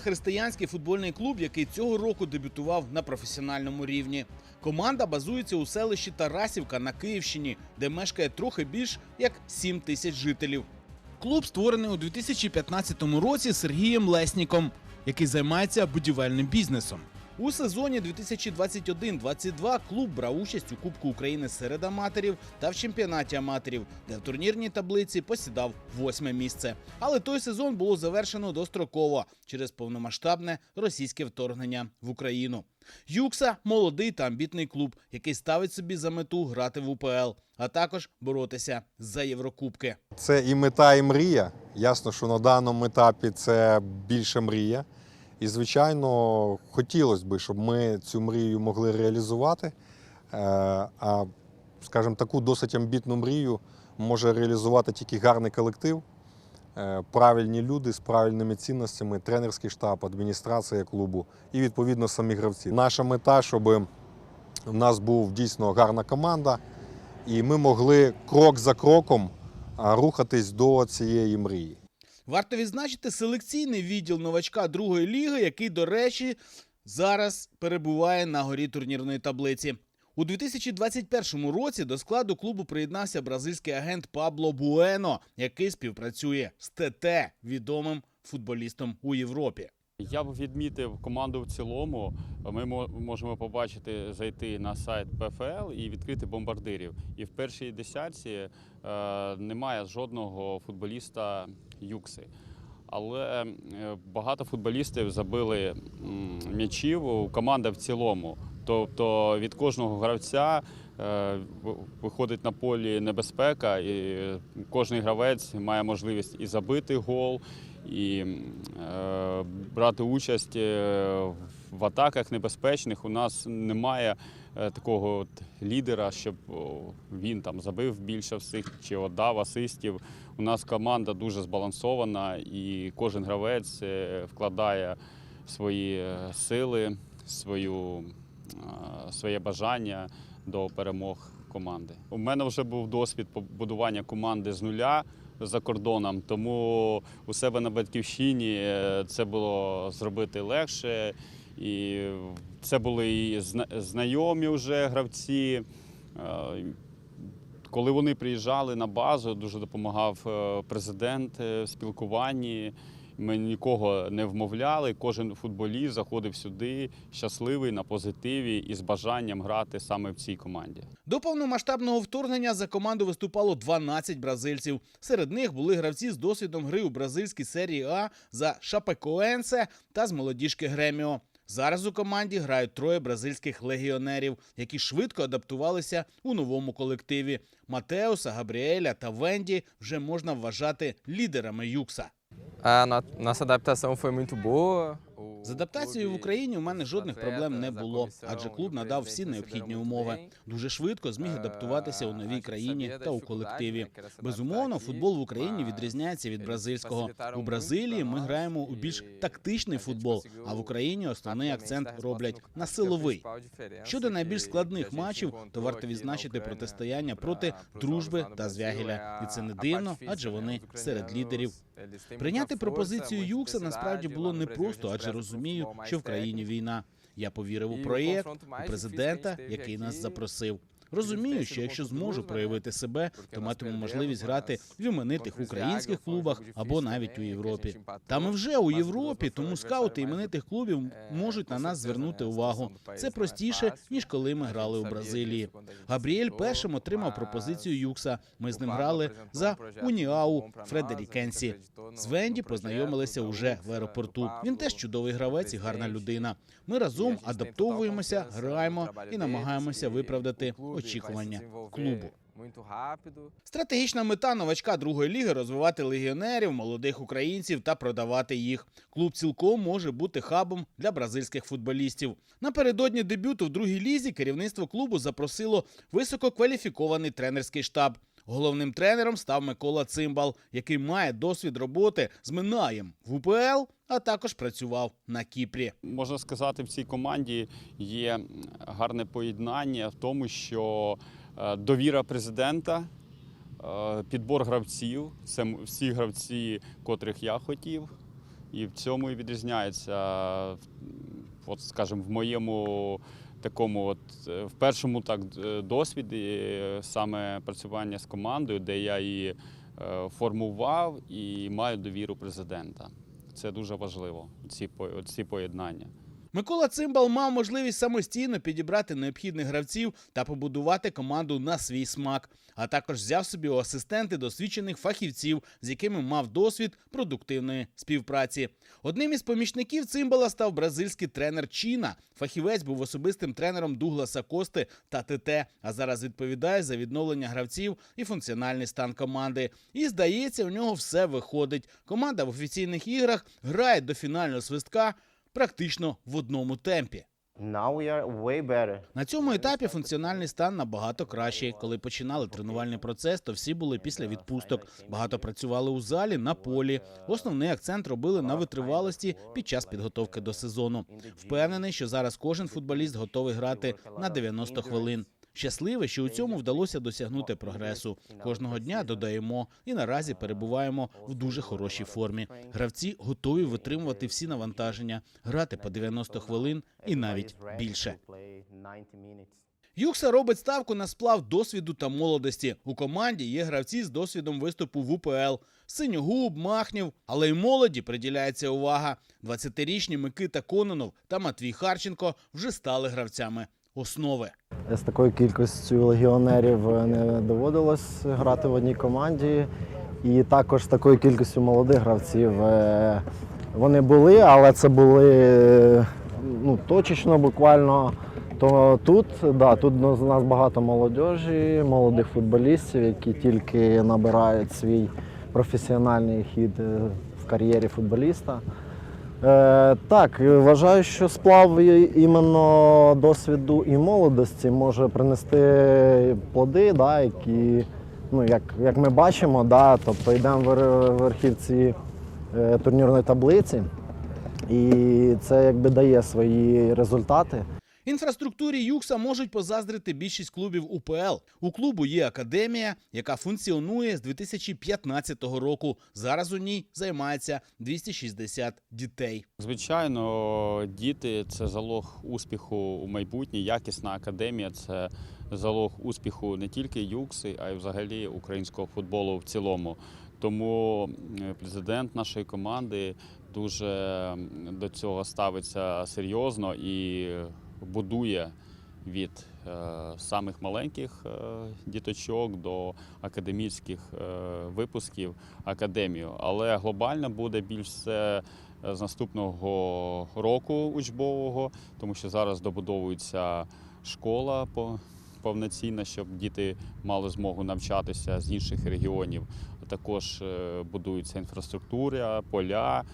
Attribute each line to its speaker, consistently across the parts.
Speaker 1: Християнський футбольний клуб, який цього року дебютував на професіональному рівні. Команда базується у селищі Тарасівка на Київщині, де мешкає трохи більш як 7 тисяч жителів. Клуб створений у 2015 році Сергієм Лесніком, який займається будівельним бізнесом. У сезоні 2021-22 клуб брав участь у Кубку України серед аматорів та в чемпіонаті аматорів, де в турнірній таблиці посідав восьме місце. Але той сезон було завершено достроково через повномасштабне російське вторгнення в Україну. Юкса молодий та амбітний клуб, який ставить собі за мету грати в УПЛ, а також боротися за Єврокубки.
Speaker 2: Це і мета, і мрія. Ясно, що на даному етапі це більше мрія. І, звичайно, хотілося б, щоб ми цю мрію могли реалізувати. Е, А, скажімо, таку досить амбітну мрію може реалізувати тільки гарний колектив, е, правильні люди з правильними цінностями, тренерський штаб, адміністрація клубу і, відповідно, самі гравці. Наша мета, щоб в нас був дійсно гарна команда, і ми могли крок за кроком рухатись до цієї мрії.
Speaker 1: Варто відзначити селекційний відділ новачка другої ліги, який, до речі, зараз перебуває на горі турнірної таблиці. У 2021 році до складу клубу приєднався бразильський агент Пабло Буено, який співпрацює з ТТ, відомим футболістом у Європі.
Speaker 3: Я б відмітив команду в цілому. Ми мо- можемо побачити, зайти на сайт ПФЛ і відкрити бомбардирів. І в першій десятці е, немає жодного футболіста Юкси. Але е, багато футболістів забили м'ячів у команда в цілому. Тобто від кожного гравця е, виходить на полі небезпека, і кожен гравець має можливість і забити гол, і е, брати участь в атаках небезпечних. У нас немає такого от лідера, щоб він там забив більше всіх чи отдав асистів. У нас команда дуже збалансована, і кожен гравець е, вкладає свої е, сили, свою, е, своє бажання до перемог команди. У мене вже був досвід побудування команди з нуля за кордоном, тому у себе на батьківщині е, це було зробити легше. І це були і зна- знайомі вже гравці. Е, Коли вони приїжджали на базу, дуже допомагав е, президент е, в спілкуванні. Ми нікого не вмовляли. Кожен футболіст заходив сюди щасливий на позитиві і з бажанням грати саме в цій команді.
Speaker 1: До повномасштабного вторгнення за команду виступало 12 бразильців. Серед них були гравці з досвідом гри у бразильській серії А за Шапекоенсе та з молодіжки Греміо. Зараз у команді грають троє бразильських легіонерів, які швидко адаптувалися у новому колективі. Матеуса, Габріеля та Венді вже можна вважати лідерами Юкса.
Speaker 4: А adaptação foi muito boa. O
Speaker 1: З адаптацією в Україні у мене жодних проблем не було, адже клуб надав всі необхідні умови. Дуже швидко зміг адаптуватися у новій країні та у колективі. Безумовно, футбол в Україні відрізняється від бразильського. У Бразилії ми граємо у більш тактичний футбол, а в Україні основний акцент роблять на силовий. Щодо найбільш складних матчів, то варто відзначити протистояння проти дружби та
Speaker 4: é
Speaker 1: І це не дивно, адже вони серед лідерів. Прийняти пропозицію Юкса насправді було
Speaker 4: Lá no
Speaker 1: не просто, адже
Speaker 4: um
Speaker 1: розумію, що в країні війна. Я повірив у проєкт, у президента, який нас запросив. Розумію, що якщо зможу проявити себе, то матиму можливість грати в іменитих українських клубах або навіть у Європі. Та ми вже у Європі, тому скаути іменитих клубів
Speaker 4: Е,
Speaker 1: можуть на нас звернути увагу. Це простіше, ніж коли ми грали у Бразилії. Габріель першим отримав пропозицію Юкса. Ми з ним грали за Уніау Фредерікенсі. З Венді познайомилися уже в аеропорту. Він теж чудовий гравець і гарна людина. Ми разом адаптовуємося, граємо і намагаємося виправдати очікування клубу. Стратегічна мета новачка другої ліги розвивати легіонерів, молодих українців та продавати їх. Клуб цілком може бути хабом для бразильських футболістів. Напередодні дебюту в другій лізі керівництво клубу запросило висококваліфікований тренерський штаб. Головним тренером став Микола Цимбал, який має досвід роботи з Минаєм в УПЛ, а також працював на Кіпрі.
Speaker 3: Можна сказати, в цій команді є гарне поєднання в тому, що е, довіра президента, е, підбор гравців це всі гравці, котрих я хотів. І в цьому і відрізняється, от, скажімо, в моєму такому, от е, в першому так д- досвіді е, саме працювання з командою, де я її е, формував і маю довіру президента. Це дуже важливо, ці, ці поєднання.
Speaker 1: Микола Цимбал мав можливість самостійно підібрати необхідних гравців та побудувати команду на свій смак, а також взяв собі у асистенти досвідчених фахівців, з якими мав досвід продуктивної співпраці. Одним із помічників Цимбала став бразильський тренер Чіна. Фахівець був особистим тренером Дугласа Кости та ТТ, а зараз відповідає за відновлення гравців і функціональний стан команди. І здається, у нього все виходить. Команда в офіційних іграх грає до фінального свистка практично в одному темпі. На цьому етапі функціональний стан набагато кращий. Коли починали тренувальний процес, то всі були після відпусток. Багато працювали у залі на полі. Основний акцент робили на витривалості під час підготовки до сезону. Впевнений, що зараз кожен футболіст готовий грати на 90 хвилин. Щасливий, що у цьому вдалося досягнути прогресу. Кожного дня додаємо і наразі перебуваємо в дуже хорошій формі. Гравці готові витримувати всі навантаження, грати по 90 хвилин і навіть більше.
Speaker 5: to play 90 minutes.
Speaker 1: Юкса робить ставку на сплав досвіду та молодості. У команді є гравці з досвідом виступу в УПЛ. Синьогуб, Махнів, але й молоді приділяється увага. 20-річні Микита Кононов та Матвій Харченко вже стали гравцями основи.
Speaker 6: З такою кількістю легіонерів не доводилось грати в одній команді. І також з такою кількістю молодих гравців е, вони були, але це були е, ну, точечно буквально. То тут, да, тут у нас багато молодіжі, молодих футболістів, які тільки набирають свій професіональний хід е, в кар'єрі футболіста. Е, так, вважаю, що сплав іменно досвіду і молодості може принести плоди, да, які, ну, як, як ми бачимо, да, тобто йдемо в верхівці е, турнірної таблиці, і це якби дає свої результати.
Speaker 1: Інфраструктурі Юкса можуть позаздрити більшість клубів УПЛ. У клубу є академія, яка функціонує з 2015 року. Зараз у ній займається 260 дітей.
Speaker 3: Звичайно, діти це залог успіху у майбутнє. Якісна академія це залог успіху не тільки юкси, а й взагалі українського футболу в цілому. Тому е, президент нашої команди дуже до цього ставиться серйозно і будує від е, самих маленьких е, діточок до академічних е, випусків академію. Але глобально буде більш все е, з наступного року учбового, тому що зараз добудовується школа по- повноцінна, щоб діти мали змогу навчатися з інших регіонів. Також будується інфраструктура, поля,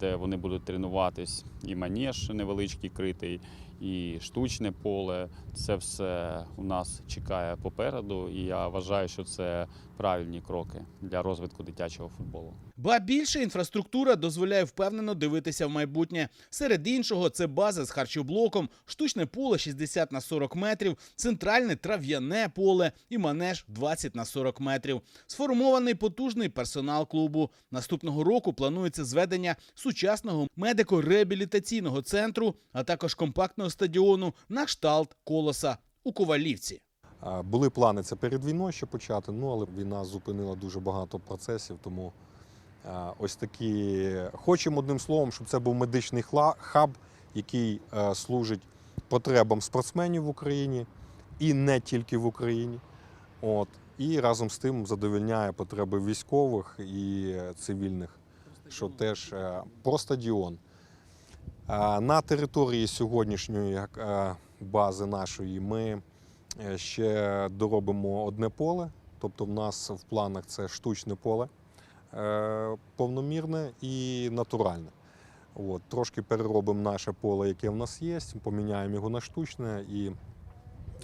Speaker 3: де вони будуть тренуватись, і манеж невеличкий критий, і штучне поле. Це все у нас чекає попереду, і я вважаю, що це правильні кроки для розвитку дитячого футболу.
Speaker 1: Ба більше інфраструктура дозволяє впевнено дивитися в майбутнє. Серед іншого, це база з харчоблоком, штучне поле 60 на 40 метрів, центральне трав'яне поле і манеж 20 на 40 метрів. Сформований потужний персонал клубу. Наступного року планується зведення сучасного медико-реабілітаційного центру, а також компактного стадіону на кшталт колоса у Ковалівці.
Speaker 2: Були плани це перед війною ще почати, ну але війна зупинила дуже багато процесів. Тому ось такі хочемо одним словом, щоб це був медичний хаб, який е, служить потребам спортсменів в Україні і не тільки в Україні. От і разом з тим задовольняє потреби військових і цивільних, що теж е, про стадіон. На території сьогоднішньої е, бази нашої ми Ще доробимо одне поле, тобто в нас в планах це штучне поле е, повномірне і натуральне. От, трошки переробимо наше поле, яке в нас є, поміняємо його на штучне і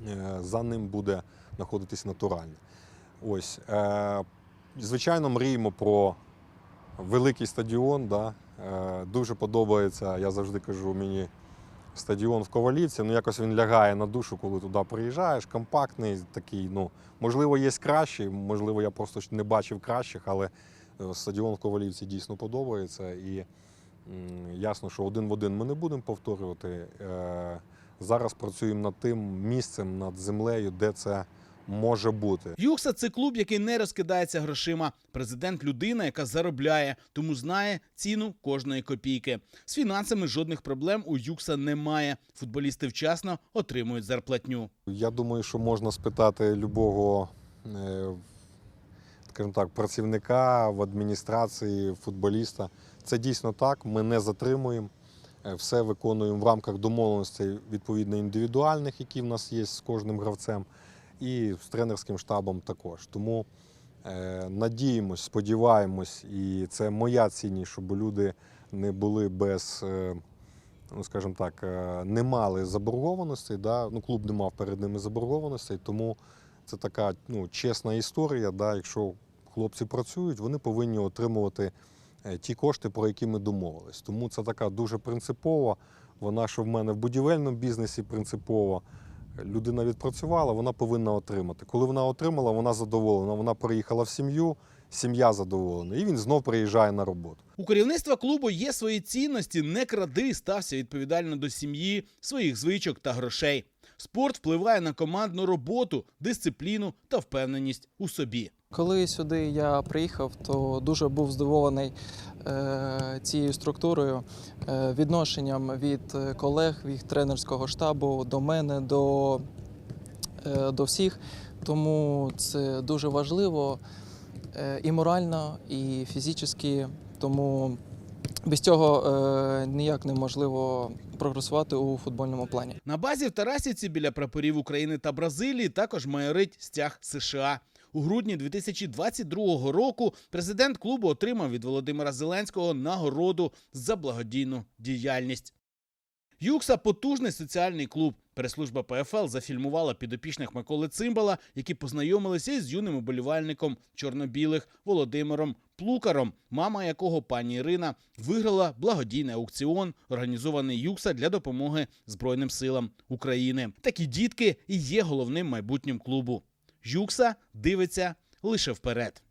Speaker 2: е, за ним буде знаходитись натуральне. Ось, е, звичайно, мріємо про великий стадіон. Да? Е, дуже подобається, я завжди кажу, мені стадіон в Ковалівці. Ну, якось він лягає на душу, коли туди приїжджаєш. Компактний такий. Ну, можливо, є кращий, можливо, я просто не бачив кращих, але Е, Стадіон в Ковалівці дійсно подобається. І ясно, що один в один ми не будемо повторювати. Е, Зараз працюємо над тим місцем, над землею, де це може бути.
Speaker 1: Юкса це клуб, який не розкидається грошима. Президент людина, яка заробляє, тому знає ціну кожної копійки. З фінансами жодних проблем у Юкса немає. Футболісти вчасно отримують зарплатню.
Speaker 2: Я думаю, що можна спитати любого, е, скажімо так, працівника в адміністрації, футболіста. Це дійсно так. Ми не затримуємо. Е, Все виконуємо в рамках домовленостей відповідно індивідуальних, які в нас є з кожним гравцем, і з тренерським штабом також. Тому е, надіємось, сподіваємось, і це моя цінність, щоб люди не були без. е, ну, скажімо так, е, не мали заборгованостей, да? ну, клуб не мав перед ними заборгованостей, тому це така ну, чесна історія. Да? Якщо хлопці працюють, вони повинні отримувати ті кошти, про які ми домовились. Тому це така дуже принципова. Вона, що в мене в будівельному бізнесі принципова. Людина відпрацювала, вона повинна отримати. Коли вона отримала, вона задоволена. Вона приїхала в сім'ю, сім'я задоволена, і він знов приїжджає на роботу.
Speaker 1: У керівництва клубу є свої цінності. Не кради, стався відповідально до сім'ї, своїх звичок та грошей. Спорт впливає на командну роботу, дисципліну та впевненість у собі.
Speaker 7: Коли сюди я приїхав, то дуже був здивований е, цією структурою, е, відношенням від колег, від тренерського штабу до мене, до, е, до всіх. Тому це дуже важливо і морально, і фізично. Тому без цього ніяк неможливо прогресувати у футбольному плані.
Speaker 1: На базі в Тарасівці біля прапорів України та Бразилії також майорить стяг США. У грудні 2022 року президент клубу отримав від Володимира Зеленського нагороду за благодійну діяльність. Юкса потужний соціальний клуб. Прес-служба ПФЛ зафільмувала підопічних Миколи Цимбала, які познайомилися із юним уболівальником чорно-білих Володимиром Плукаром, мама якого пані Ірина виграла благодійний аукціон, організований Юкса для допомоги Збройним силам України. Такі дітки і є головним майбутнім клубу. Юкса дивиться лише вперед.